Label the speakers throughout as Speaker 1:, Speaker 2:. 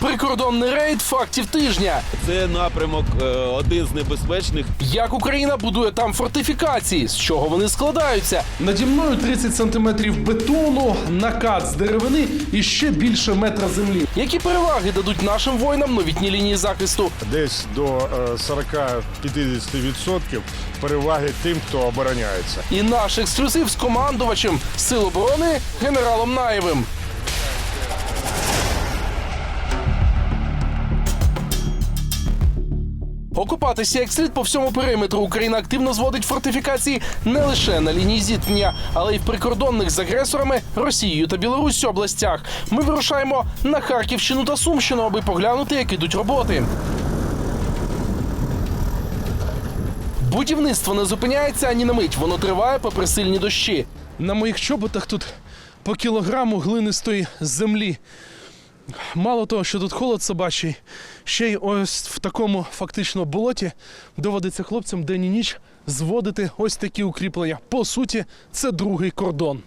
Speaker 1: Прикордонний рейд фактів тижня.
Speaker 2: Це напрямок е, один з небезпечних.
Speaker 1: Як Україна будує там фортифікації, з чого вони складаються? Наді мною 30 сантиметрів бетону, накат з деревини і ще більше метра землі. Які переваги дадуть нашим воїнам новітні лінії захисту?
Speaker 3: десь до е, 40-50% переваги тим, хто обороняється.
Speaker 1: І наш ексклюзив з командувачем Сил оборони генералом Наєвим. Окупатися як слід по всьому периметру Україна активно зводить фортифікації не лише на лінії зіткнення, але й в прикордонних з агресорами Росією та Білоруссю областях. Ми вирушаємо на Харківщину та Сумщину, аби поглянути, як ідуть роботи. Будівництво не зупиняється ані на мить. Воно триває попри сильні дощі. На моїх чоботах тут по кілограму глинистої землі. Мало того, що тут холод собачий, ще й ось в такому фактично болоті доводиться хлопцям день і ніч зводити ось такі укріплення. По суті, це другий кордон.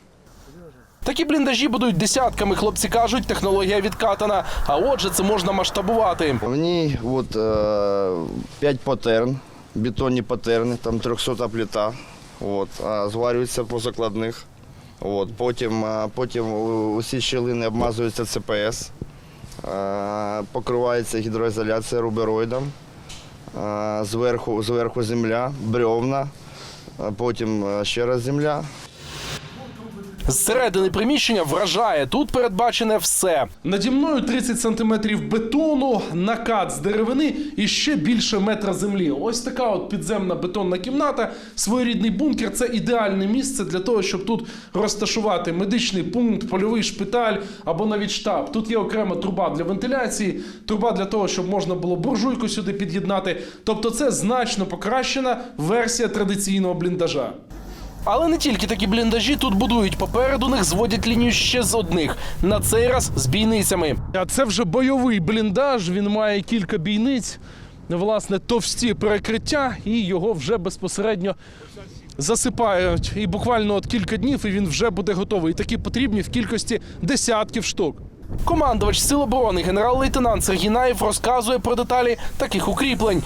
Speaker 1: Такі бліндажі будуть десятками. Хлопці кажуть, технологія відкатана. А отже, це можна масштабувати.
Speaker 4: В ній от, е, 5 патерн, бетонні патерни, там 300 плита. От, зварюються по закладних. От, потім, а, потім усі щілини обмазуються ЦПС, покривається гідроізоляція рубероїдом, зверху, зверху земля, бревна, потім ще раз земля.
Speaker 1: Зсередини приміщення вражає. Тут передбачене все. Наді мною 30 сантиметрів бетону, накат з деревини і ще більше метра землі. Ось така от підземна бетонна кімната. Своєрідний бункер це ідеальне місце для того, щоб тут розташувати медичний пункт, польовий шпиталь або навіть штаб. Тут є окрема труба для вентиляції, труба для того, щоб можна було буржуйку сюди під'єднати. Тобто, це значно покращена версія традиційного бліндажа. Але не тільки такі бліндажі тут будують. Попереду них зводять лінію ще з одних. На цей раз з бійницями. А це вже бойовий бліндаж. Він має кілька бійниць, власне, товсті перекриття, і його вже безпосередньо засипають. І буквально от кілька днів, і він вже буде готовий. І такі потрібні в кількості десятків штук. Командувач Сил оборони генерал-лейтенант Сергій Наєв розказує про деталі таких укріплень.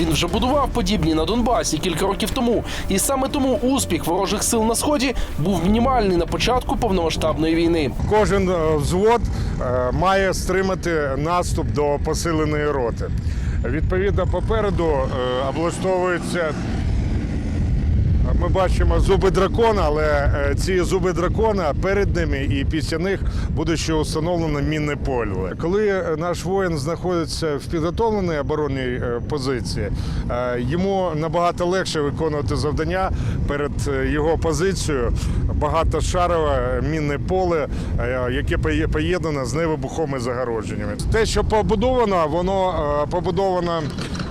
Speaker 1: Він вже будував подібні на Донбасі кілька років тому, і саме тому успіх ворожих сил на сході був мінімальний на початку повномасштабної війни.
Speaker 3: Кожен е, взвод е, має стримати наступ до посиленої роти. Відповідно, попереду е, облаштовуються. Ми бачимо зуби дракона, але е, ці зуби дракона перед ними і після них буде ще установлено мінне поле. Коли е, наш воїн знаходиться в підготовленій оборонній е, позиції, йому набагато легше виконувати завдання перед його позицією. Багатошарове мінне поле, яке поє- поєднане з невибуховими загородженнями. Те, що побудовано, воно побудовано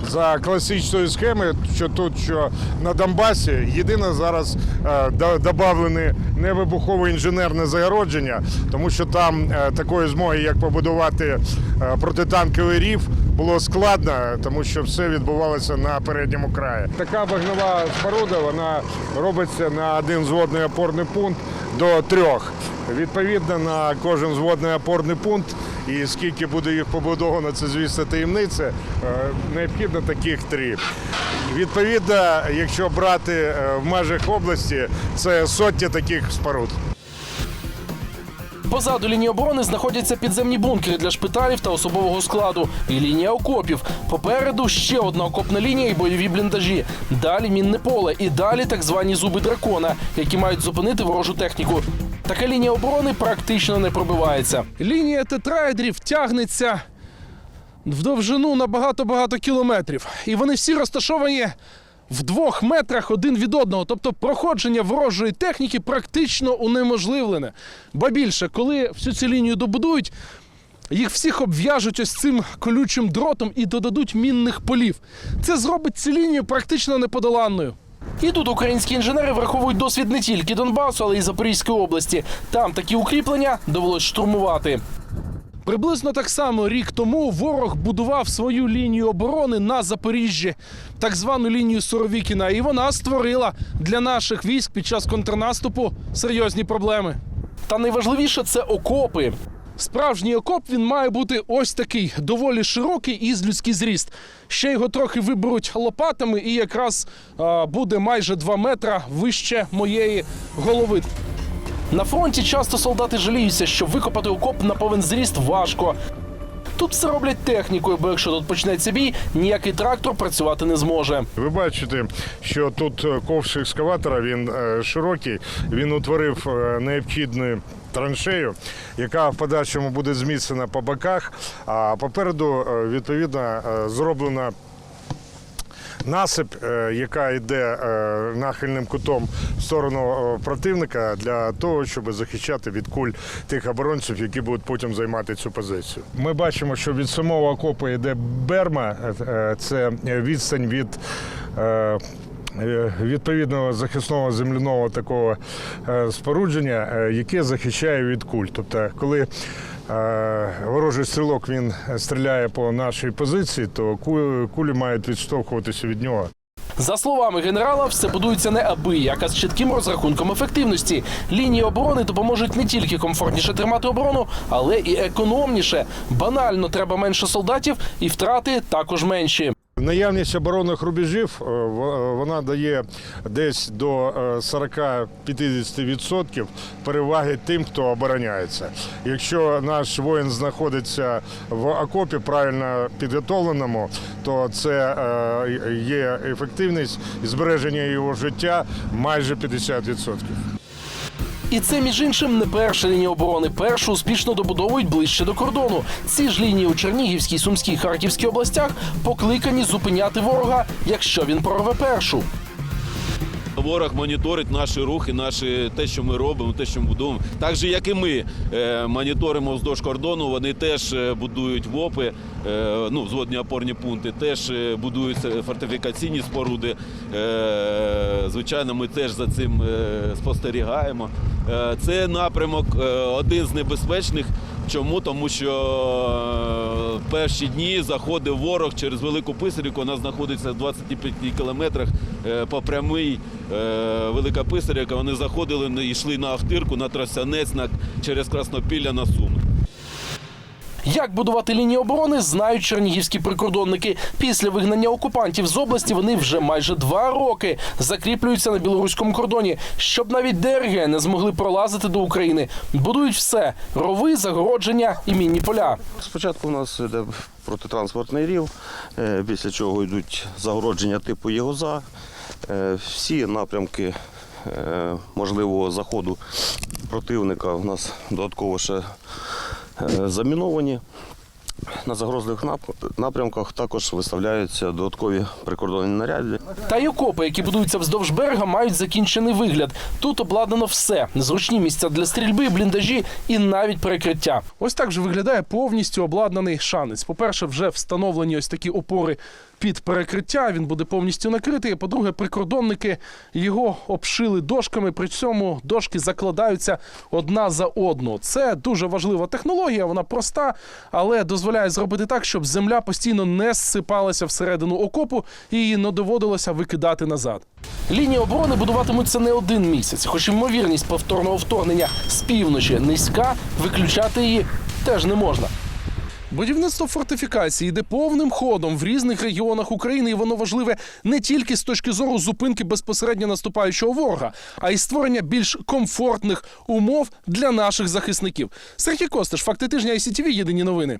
Speaker 3: за класичною схемою, що тут, що на Донбасі, єдине зараз е, до- невибухове інженерне загородження, тому що там е, такої змоги, як побудувати е, протитанковий рів, було складно, тому що все відбувалося на передньому краї. Така вогнева споруда вона робиться на один зводний опорний пункт до трьох. Відповідно на кожен зводний опорний пункт, і скільки буде їх побудовано, це звісно таємниця. е, Необхідно таких три. Відповідно, якщо брати е, в межах області, це сотні таких споруд.
Speaker 1: Позаду лінії оборони знаходяться підземні бункери для шпиталів та особового складу і лінія окопів. Попереду ще одна окопна лінія і бойові бліндажі. Далі мінне поле і далі так звані зуби дракона, які мають зупинити ворожу техніку. Така лінія оборони практично не пробивається. Лінія тетраедрів тягнеться в довжину на багато-багато кілометрів. І вони всі розташовані в двох метрах один від одного. Тобто проходження ворожої техніки практично унеможливлене. Ба більше, коли всю цю лінію добудують, їх всіх обв'яжуть ось цим колючим дротом і додадуть мінних полів. Це зробить цю лінію практично неподоланною. І тут українські інженери враховують досвід не тільки Донбасу, але й Запорізької області. Там такі укріплення довелось штурмувати. Приблизно так само рік тому ворог будував свою лінію оборони на Запоріжжі, так звану лінію Суровікіна, і вона створила для наших військ під час контрнаступу серйозні проблеми. Та найважливіше це окопи. Справжній окоп він має бути ось такий, доволі широкий і з людський зріст. Ще його трохи виберуть лопатами, і якраз а, буде майже 2 метра вище моєї голови. На фронті часто солдати жаліються, що викопати окоп на повен зріст важко. Тут все роблять технікою, бо якщо тут почнеться бій, ніякий трактор працювати не зможе.
Speaker 3: Ви бачите, що тут е, ковш екскаватора він е, широкий, він утворив е, необхідну траншею, яка в подальшому буде зміцнена по боках, а попереду е, відповідно е, зроблена. Насип, е, яка йде нахильним кутом в сторону противника для того, щоб захищати від куль тих оборонців, які будуть потім займати цю позицію. Ми бачимо, що від самого окопу йде берма, це відстань від. Е, Відповідного захисного земляного такого е, спорудження, е, яке захищає від куль. Тобто, коли ворожий стрілок він стріляє по нашій позиції, то кулі мають відштовхуватися від нього.
Speaker 1: За словами генерала, все будується не абияк, а з чітким розрахунком ефективності. Лінії оборони допоможуть не тільки комфортніше тримати оборону, але і економніше. Банально треба менше солдатів, і втрати також менші.
Speaker 3: Наявність оборонних рубежів е, вона дає десь до е, 40-50% переваги тим, хто обороняється. Якщо наш воїн знаходиться в окопі правильно підготовленому, то це е, є ефективність і збереження його життя майже 50%.
Speaker 1: І це між іншим не перша лінія оборони. Першу успішно добудовують ближче до кордону. Ці ж лінії у Чернігівській, Сумській, Харківській областях покликані зупиняти ворога, якщо він прорве першу.
Speaker 2: Ворог моніторить наші рухи, наші те, що ми робимо, те, що ми будуємо. Так же, як і ми е, моніторимо вздовж кордону, вони теж е, будують ВОПи, е, ну, взводні опорні пункти, теж будують фортифікаційні споруди. Звичайно, ми теж за цим спостерігаємо. Це напрямок один з небезпечних. Чому? Тому що е, перші дні заходив ворог через Велику Писарівку, вона знаходиться в 25 кілометрах е, по прямій е, Велика Писарівка. Вони заходили, і йшли на Ахтирку, на Тросянець, на, через Краснопілля на Суми.
Speaker 1: Як будувати лінії оборони, знають чернігівські прикордонники. Після вигнання окупантів з області вони вже майже два роки закріплюються на білоруському кордоні, щоб навіть ДРГ не змогли пролазити до України. Будують все: рови, загородження і мінні поля.
Speaker 5: Спочатку у нас йде протитранспортний рів, е, після чого йдуть загородження типу ЄГОЗа. Е, Всі напрямки е, можливого заходу противника у нас додатково ще заміновані. На загрозливих напрямках також виставляються додаткові прикордонні наряди.
Speaker 1: Та й окопи, які будуються вздовж берега, мають закінчений вигляд. Тут обладнано все: зручні місця для стрільби, бліндажі і навіть перекриття. Ось так же виглядає повністю обладнаний шанець. По-перше, вже встановлені ось такі опори під перекриття. Він буде повністю накритий. По-друге, прикордонники його обшили дошками. При цьому дошки закладаються одна за одну. Це дуже важлива технологія. Вона проста, але дозволяє зробити так, щоб земля постійно не зсипалася всередину окопу і її не доводилося викидати назад. Лінії оборони будуватимуться не один місяць, хоч ймовірність повторного вторгнення з півночі низька, виключати її теж не можна. Будівництво фортифікації йде повним ходом в різних регіонах України, і воно важливе не тільки з точки зору зупинки безпосередньо наступаючого ворога, а й створення більш комфортних умов для наших захисників. Сергій Костиш, факти тижня ICTV, єдині новини.